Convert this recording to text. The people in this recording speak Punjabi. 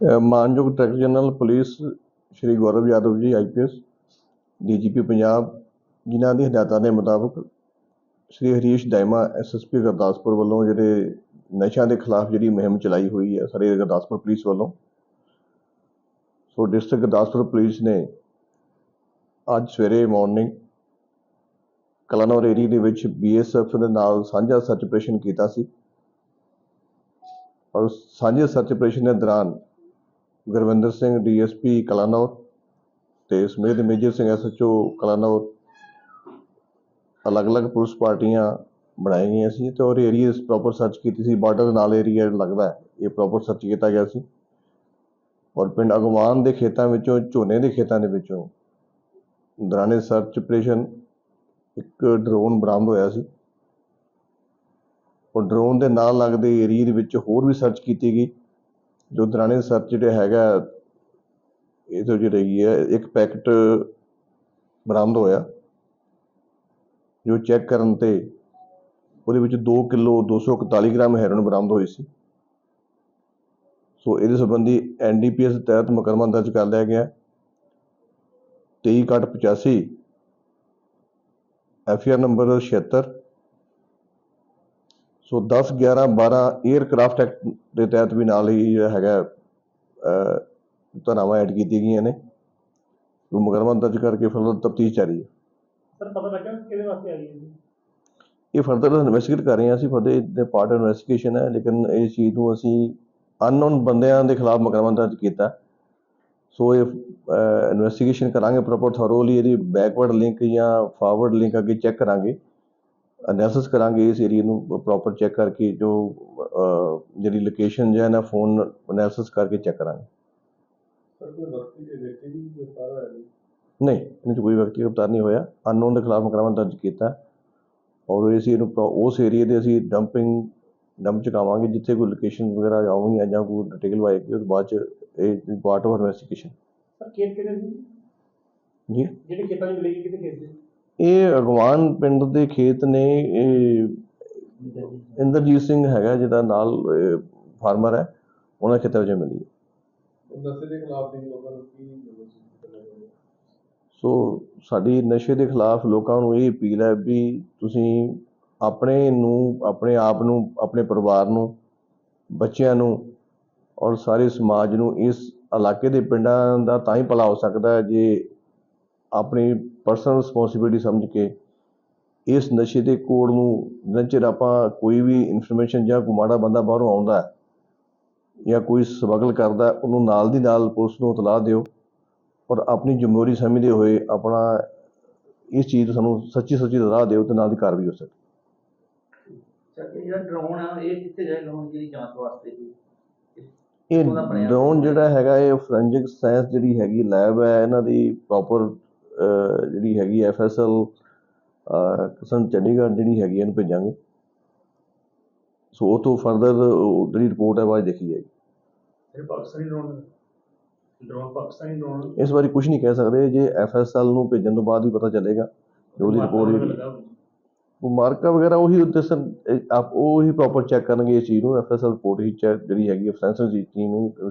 ਮਾਨਯੋਗ director general police Shri Gaurav Yadav ji IPS DGP Punjab, ਜਿਨ੍ਹਾਂ ਦੀ ਹਦਾਇਤਾਂ ਦੇ ਮੁਤਾਬਕ ਸ਼੍ਰੀ ਹਰੀਸ਼ ਦਾਇਮਾ ਐਸਐਸਪੀ ਗੁਰਦਾਸਪੁਰ ਵੱਲੋਂ ਜਿਹੜੇ ਨਸ਼ਿਆਂ ਦੇ ਖਿਲਾਫ ਜਿਹੜੀ ਮੁਹਿੰਮ ਚਲਾਈ ਹੋਈ ਹੈ, ਸਾਰੇ ਗੁਰਦਾਸਪੁਰ ਪੁਲਿਸ ਵੱਲੋਂ। ਸੋ ਡਿਸਟ੍ਰਿਕਟ ਗੁਰਦਾਸਪੁਰ ਪੁਲਿਸ ਨੇ ਅੱਜ ਸਵੇਰੇ ਮਾਰਨਿੰਗ ਕਲਾਨੌਰ ਏਰੀਆ ਦੇ ਵਿੱਚ ਬੀਐਸਐਫ ਦੇ ਨਾਲ ਸਾਂਝਾ ਸਰਚ ਆਪਰੇਸ਼ਨ ਕੀਤਾ ਸੀ। ਔਰ ਸਾਂਝੇ ਸਰਚ ਆਪਰੇਸ਼ਨ ਦੇ ਦੌਰਾਨ ਗੁਰਵਿੰਦਰ ਸਿੰਘ, ਡੀਐਸਪੀ ਕਲਾਨੌਰ ਤੇ ਸਮੇਤ ਮੇਜਰ ਸਿੰਘ ਐਸਐਚਓ ਕਲਾਨੌਰ। ਅਲੱਗ-ਅਲੱਗ ਪੁਲਿਸ ਪਾਰਟੀਆਂ ਬਣਾਈਆਂ ਗਈਆਂ ਸੀ ਤੇ ਔਰ ਏਰੀਆ ਪ੍ਰੋਪਰ ਸਰਚ ਕੀਤੀ ਸੀ। ਬਾਰਡਰ ਦੇ ਨਾਲ ਏਰੀਆ ਲੱਗਦਾ ਹੈ, ਇਹ ਪ੍ਰੋਪਰ ਸਰਚ ਕੀਤਾ ਗਿਆ ਸੀ। ਔਰ ਪਿੰਡ ਅਗਵਾਨ ਦੇ ਖੇਤਾਂ ਵਿੱਚੋਂ, ਝੋਨੇ ਦੇ ਖੇਤਾਂ ਦੇ ਵਿੱਚੋਂ ਦੌਰਾਨੇ ਸਰਚ ਆਪਰੇਸ਼ਨ ਇੱਕ ਡਰੋਨ ਬਰਾਮਦ ਹੋਇਆ ਸੀ। ਔਰ ਡਰੋਨ ਦੇ ਨਾਲ ਲੱਗਦੇ ਏਰੀਆ ਦੇ ਵਿੱਚ ਹੋਰ ਵੀ ਸਰਚ ਕੀਤੀ ਗਈ। ਜੋ ਦੌਰਾਨੇ ਸਰ ਜਿਹੜਾ ਹੈਗਾ, ਇਹ ਤੋਂ ਜਿਹੜੀ ਹੈਗੀ ਹੈ, ਇੱਕ ਪੈਕਟ ਬਰਾਮਦ ਹੋਇਆ, ਜੋ ਚੈੱਕ ਕਰਨ ਤੇ ਉਹਦੇ ਵਿੱਚ 2 ਕਿਲੋ 241 ਗ੍ਰਾਮ ਹੈਰੋਇਨ ਬਰਾਮਦ ਹੋਈ ਸੀ। ਸੋ ਇਹਦੇ ਸੰਬੰਧੀ ਐਨਡੀਪੀਐਸ ਤਹਿਤ ਮੁਕੱਦਮਾ ਦਰਜ ਕਰ ਲਿਆ ਗਿਆ। 23 ਕੱਟ 85 ਐਫਆਰ ਨੰਬਰ 76 ਸੋ 10 11 12 에ਅਰਕ੍ਰਾਫਟ ਐਕਟ ਦੇ ਤਹਿਤ ਵੀ ਨਾਲ ਹੀ ਜਿਹੜਾ ਹੈਗਾ ਧਾਰਾਵਾਂ ਐਡ ਕੀਤੀਆਂ ਗਈਆਂ ਨੇ। ਉਹ ਮੁਕੱਦਮਾ ਦਰਜ ਕਰਕੇ ਫਰਦਰ ਤਫਤੀਸ਼ ਜਾਰੀ ਹੈ। ਸਰ ਪਤਾ ਲੱਗਾ ਕਿਹਦੇ ਵਾਸਤੇ ਆਈ ਹੈ ਇਹ ਫਰਦਰ ਇਨਵੈਸਟੀਗੇਟ ਕਰ ਰਹੇ ਹਾਂ ਅਸੀਂ ਫਰਦਰ ਦੇ ਪਾਰਟ ਇਨਵੈਸਟੀਗੇਸ਼ਨ ਹੈ ਲੇਕਿਨ ਇਸ ਚੀਜ਼ ਨੂੰ ਅਸੀਂ ਅਨਨੋਨ ਬੰਦਿਆਂ ਦੇ ਖਿਲਾਫ ਮੁਕੱਦਮਾ ਦਰਜ ਕੀਤਾ। ਸੋ ਇਹ ਇਨਵੈਸਟੀਗੇਸ਼ਨ ਕਰਾਂਗੇ ਪ੍ਰੋਪਰ ਥੋਰੋਲੀ ਇਹਦੀ ਬੈਕਵਰਡ ਲਿੰਕ ਜਾਂ ਫਾਰਵਰਡ ਲਿੰਕ ਅੱਗੇ ਚੈੱਕ ਕਰਾਂਗੇ। ਅਨਾਲਿਸਿਸ ਕਰਾਂਗੇ ਇਸ ਏਰੀਆ ਨੂੰ ਪ੍ਰੋਪਰ ਚੈੱਕ ਕਰਕੇ ਜੋ ਜਿਹੜੀ ਲੋਕੇਸ਼ਨ ਹੈ ਨਾ ਫੋਨ ਅਨਾਲਿਸਿਸ ਕਰਕੇ ਚੈੱਕ ਕਰਾਂਗੇ। ਦੇ ਦੀ ਨਹੀਂ 'ਚ ਕੋਈ ਵਿਅਕਤੀ ਗ੍ਰਿਫਤਾਰ ਨਹੀਂ ਹੋਇਆ। ਅਨਨੋਨ ਦੇ ਖਿਲਾਫ ਮੁਕੱਦਮਾ ਦਰਜ ਕੀਤਾ। ਔਰ ਇਸ ਪ੍ਰੋ- ਉਸ ਏਰੀਆ ਦੇ ਅਸੀਂ ਡੰਪਿੰਗ ਡੰਪ ਚੁਕਾਵਾਂਗੇ ਜਿੱਥੇ ਕੋਈ ਲੋਕੇਸ਼ਨ ਵਗੈਰਾ ਆਉਣਗੀਆਂ ਜਾਂ ਕੋਈ ਡਿਟੇਲ ਆਏਗੀ ਉਹ ਤੋਂ ਬਾਅਦ ਚ ਇਹ ਪਾਰਟ ਆਫ ਇਨਵੈਸਟੀਗੇਸ਼ਨ ਸਰ ਖੇਤ ਕਿਹਦੇ ਜੀ? ਜਿਹੜੇ ਖੇਤਾਂ 'ਚ ਮਿਲੇਗੀ ਕਿਹਦੇ ਖੇਤ ਸੀ ਇਹ ਅਗਵਾਨ ਪਿੰਡ ਦੇ ਖੇਤ ਨੇ ਇਹ ਇੰਦਰਜੀਤ ਸਿੰਘ ਹੈਗਾ ਜਿਹਦਾ ਨਾਲ ਫਾਰਮਰ ਹੈ ਉਹਨਾਂ ਖੇਤਾਂ ਵਿੱਚ ਮਿਲੀ ਹੈ। ਨਸ਼ੇ ਦੇ ਖਿਲਾਫ ਵੀ ਲੋਕਾਂ ਨੂੰ ਕੀ ਮੈਸੇਜ ਕਰਨਾ ਚਾਹੁੰਦੇ ਸੋ ਸਾਡੀ ਨਸ਼ੇ ਦੇ ਖਿਲਾਫ ਲੋਕਾਂ ਨੂੰ ਇਹ ਅਪੀਲ ਹੈ ਵੀ ਤੁਸੀਂ ਆਪਣੇ ਨੂੰ ਆਪਣੇ ਆਪ ਨੂੰ ਆਪਣੇ ਪਰਿਵਾਰ ਨੂੰ ਬੱਚਿਆਂ ਨੂੰ ਔਰ ਸਾਰੇ ਸਮਾਜ ਨੂੰ ਇਸ ਇਲਾਕੇ ਦੇ ਪਿੰਡਾਂ ਦਾ ਤਾਂ ਹੀ ਭਲਾ ਹੋ ਸਕਦਾ ਹੈ ਜੇ ਆਪਣੀ ਪਰਸਨਲ ਰਿਸਪੌਂਸਿਬਿਲਟੀ ਸਮਝ ਕੇ ਇਸ ਨਸ਼ੇ ਦੇ ਕੋਡ ਨੂੰ ਜਿੰਨਾ ਚਿਰ ਆਪਾਂ ਕੋਈ ਵੀ ਇਨਫੋਰਮੇਸ਼ਨ ਜਾਂ ਕੋਈ ਮਾੜਾ ਬੰਦਾ ਬਾਹਰੋਂ ਆਉਂਦਾ ਜਾਂ ਕੋਈ ਸਮਗਲ ਕਰਦਾ ਉਹਨੂੰ ਨਾਲ ਦੀ ਨਾਲ ਪੁਲਿਸ ਨੂੰ ਇਤਲਾਹ ਦਿਓ ਔਰ ਆਪਣੀ ਜ਼ਿੰਮੇਵਾਰੀ ਸਮਝਦੇ ਹੋਏ ਆਪਣਾ ਇਸ ਚੀਜ਼ ਤੋਂ ਸਾਨੂੰ ਸੱਚੀ ਸੱਚੀ ਰਾਹ ਦਿਓ ਤੇ ਨਾਲ ਦੀ ਕਾਰਵਾਈ ਹੋ ਸਕੇ। ਇਹ ਜਿਹੜਾ ਡਰੋਨ ਆ ਇਹ ਕਿੱਥੇ ਜਿਹੜੀ ਜਾਂਚ ਵਾਸਤੇ ਡਰੋਨ ਜਿਹੜਾ ਹੈਗਾ ਇਹ ਫੋਰੈਂਸਿਕ ਸਾਇੰਸ ਜਿਹੜੀ ਹੈਗੀ ਲੈਬ ਹੈ ਇਹਨਾਂ ਦੀ ਪ੍ਰੋਪਰ ਜਿਹੜੀ ਹੈਗੀ ਐਫਐਸਐਲ ਕਿਸਮ ਚੰਡੀਗੜ੍ਹ ਜਿਹੜੀ ਹੈਗੀ ਇਹਨੂੰ ਭੇਜਾਂਗੇ। ਸੋ ਉਹ ਤੋਂ ਫਰਦਰ ਜਿਹੜੀ ਰਿਪੋਰਟ ਹੈ ਬਾਅਦ ਦੇਖੀ ਜਾਏਗੀ। ਇਹ Pakistani drone drone Pakistani drone ਇਸ ਬਾਰੇ ਕੁਝ ਨਹੀਂ ਕਹਿ ਸਕਦੇ। ਜੇ ਐਫਐਸਐਲ ਨੂੰ ਭੇਜਣ ਤੋਂ ਬਾਅਦ ਹੀ ਪਤਾ ਚੱਲੇਗਾ ਉਹਦੀ ਰਿਪੋਰਟ ਜਿਹੜੀ ਉਹ ਮਾਰਕਾ ਵਗੈਰਾ ਉਹੀ ਇਹ ਆਪ ਉਹ ਹੀ ਪ੍ਰੋਪਰ ਚੈੱਕ ਕਰਨਗੇ ਇਸ ਚੀਜ਼ ਨੂੰ। ਐਫਐਸਐਲ ਰਿਪੋਰਟ ਹੀ ਚੈੱਕ ਜਿਹੜੀ ਹੈਗੀ ਫੋਰੈਂਸਿਕ ਦੀ ਟੀਮ ਹੀ